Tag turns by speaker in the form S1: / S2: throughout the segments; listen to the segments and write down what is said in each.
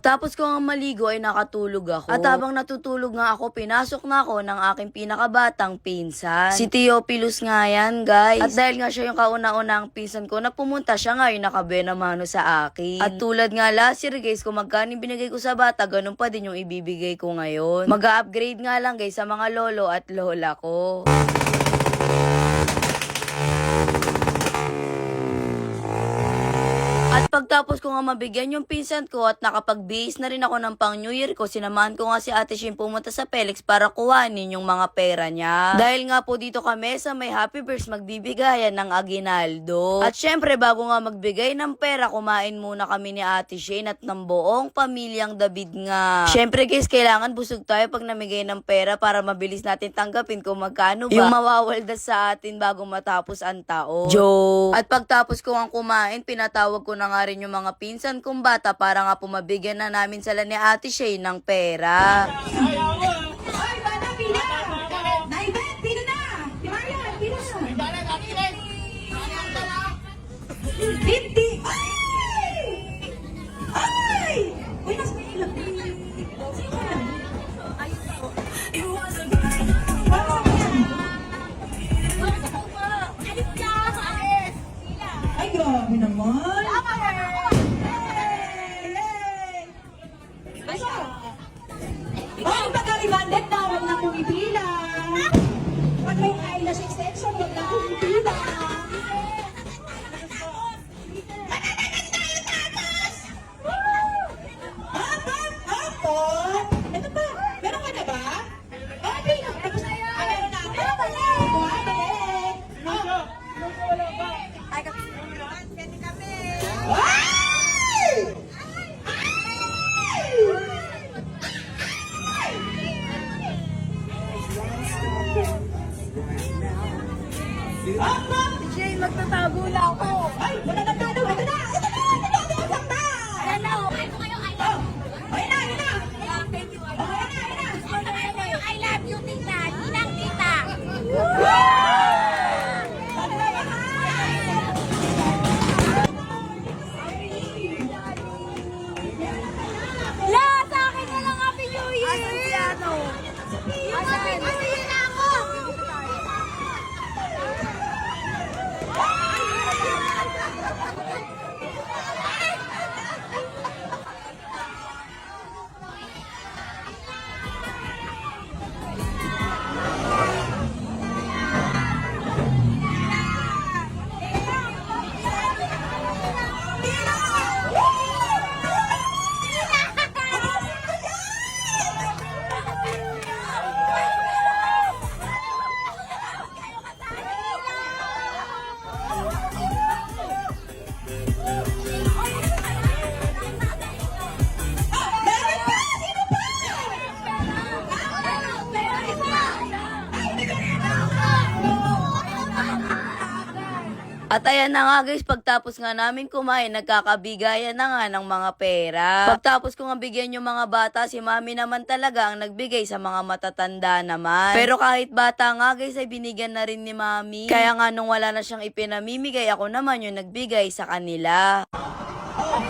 S1: Pagtapos ko ang maligo ay nakatulog ako. At habang natutulog nga ako, pinasok na ako ng aking pinakabatang pinsan. Si Theophilus nga yan, guys. At dahil nga siya yung kauna-unang pinsan ko na pumunta, siya nga yung nakabena mano sa akin. At tulad nga last year, guys, kung magkano binigay ko sa bata, ganun pa din yung ibibigay ko ngayon. Mag-upgrade nga lang, guys, sa mga lolo at lola ko. At pagtapos ko nga mabigyan yung pinsan ko at nakapag-base na rin ako ng pang New Year ko, sinamahan ko nga si Ate Shin pumunta sa Felix para kuhanin yung mga pera niya. Dahil nga po dito kami sa may Happy Births magbibigayan ng Aguinaldo. At syempre bago nga magbigay ng pera, kumain muna kami ni Ate Shane at ng buong pamilyang David nga. Syempre guys, kailangan busog tayo pag namigay ng pera para mabilis natin tanggapin kung magkano ba yung mawawalda sa atin bago matapos ang tao. Joke! At pagtapos ko ang kumain, pinatawag ko na nga rin yung mga pinsan kong bata para nga pumabigyan na namin sila ni Ate Shay ng pera.
S2: Ay,
S1: At ayan na nga guys, pagtapos nga namin kumain, nagkakabigayan na nga ng mga pera. Pagtapos ko nga bigyan yung mga bata, si mami naman talaga ang nagbigay sa mga matatanda naman. Pero kahit bata nga guys, ay binigyan na rin ni mami. Kaya nga nung wala na siyang ipinamimigay, ako naman yung nagbigay sa kanila.
S3: Jared,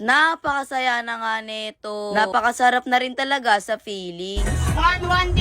S1: Napakasaya na nga nito. Napakasarap na rin talaga sa
S3: feelings. 1, 1,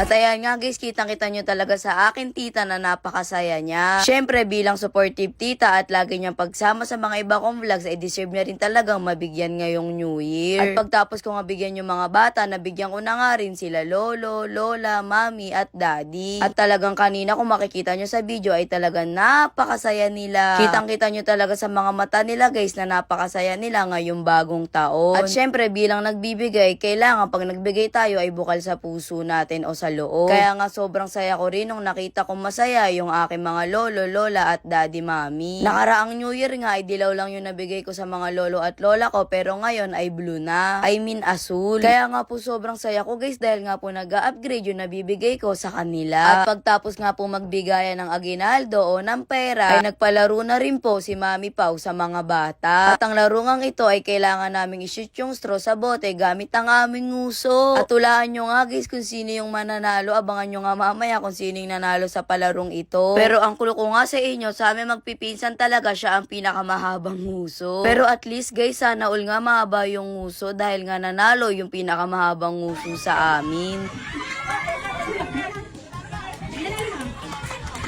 S1: At ayan nga guys, kitang-kita nyo talaga sa akin tita na napakasaya niya. Siyempre bilang supportive tita at lagi niyang pagsama sa mga iba kong vlogs ay deserve niya rin talagang mabigyan ngayong New Year. At pagtapos ko nga bigyan yung mga bata, nabigyan ko na nga rin sila lolo, lola, mami at daddy. At talagang kanina kung makikita nyo sa video ay talagang napakasaya nila. Kitang-kita nyo talaga sa mga mata nila guys na napakasaya nila ngayong bagong taon. At syempre bilang nagbibigay, kailangan pag nagbigay tayo ay bukal sa puso natin o sa loob. Kaya nga sobrang saya ko rin nung nakita kong masaya yung aking mga lolo, lola at daddy mami. Nakaraang New Year nga ay dilaw lang yung nabigay ko sa mga lolo at lola ko pero ngayon ay blue na. I mean asul. Kaya nga po sobrang saya ko guys dahil nga po nag-upgrade yung nabibigay ko sa kanila. At pagtapos nga po magbigayan ng aginaldo o ng pera ay nagpalaro na rin po si Mami Pau sa mga bata. At ang larungang ito ay kailangan naming ishoot yung straw sa bote gamit ang aming nguso. At tulaan nyo nga guys kung sino yung mananalo. Abangan nyo nga mamaya kung sino yung nanalo sa palarong ito. Pero ang kulo ko nga sa inyo, sa amin magpipinsan talaga siya ang pinakamahabang nguso. Pero at least guys, sana all nga mahaba yung nguso dahil nga nanalo yung pinakamahabang nguso sa amin.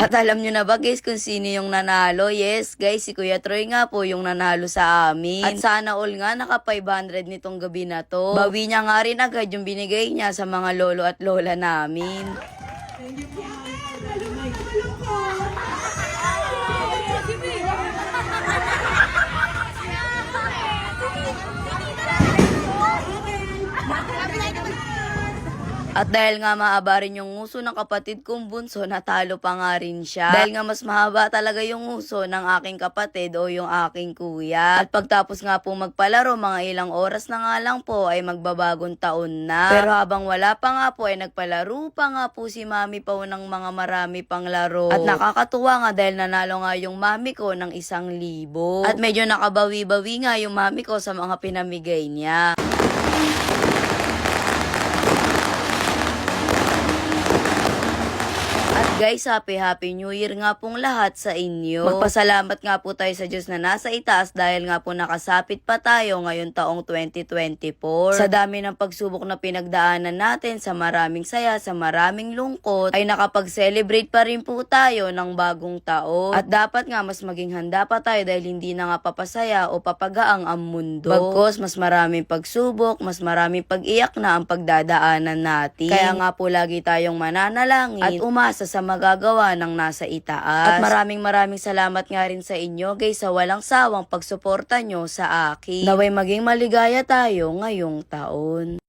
S1: At alam nyo na ba guys kung sino yung nanalo? Yes guys, si Kuya Troy nga po yung nanalo sa amin. At sana all nga naka 500 nitong gabi na to. Bawi niya nga rin agad yung binigay niya sa mga lolo at lola namin. At dahil nga mahaba rin yung nguso ng kapatid kong bunso, natalo pa nga rin siya. Dahil nga mas mahaba talaga yung nguso ng aking kapatid o yung aking kuya. At pagtapos nga po magpalaro, mga ilang oras na nga lang po ay magbabagong taon na. Pero habang wala pa nga po ay nagpalaro pa nga po si mami pa ng mga marami pang laro. At nakakatuwa nga dahil nanalo nga yung mami ko ng isang libo. At medyo nakabawi-bawi nga yung mami ko sa mga pinamigay niya. At guys, happy happy new year nga pong lahat sa inyo. Magpasalamat nga po tayo sa Diyos na nasa itaas dahil nga po nakasapit pa tayo ngayon taong 2024. Sa dami ng pagsubok na pinagdaanan natin, sa maraming saya, sa maraming lungkot, ay nakapag-celebrate pa rin po tayo ng bagong taon. At dapat nga mas maging handa pa tayo dahil hindi na nga papasaya o papagaang ang mundo. Bagkos, mas maraming pagsubok, mas maraming pag-iyak na ang pagdadaanan natin. Kaya nga po lagi tayong mananalangin at umasa sa magagawa ng nasa itaas. At maraming maraming salamat nga rin sa inyo guys sa walang sawang pagsuporta nyo sa akin. Naway maging maligaya tayo ngayong taon.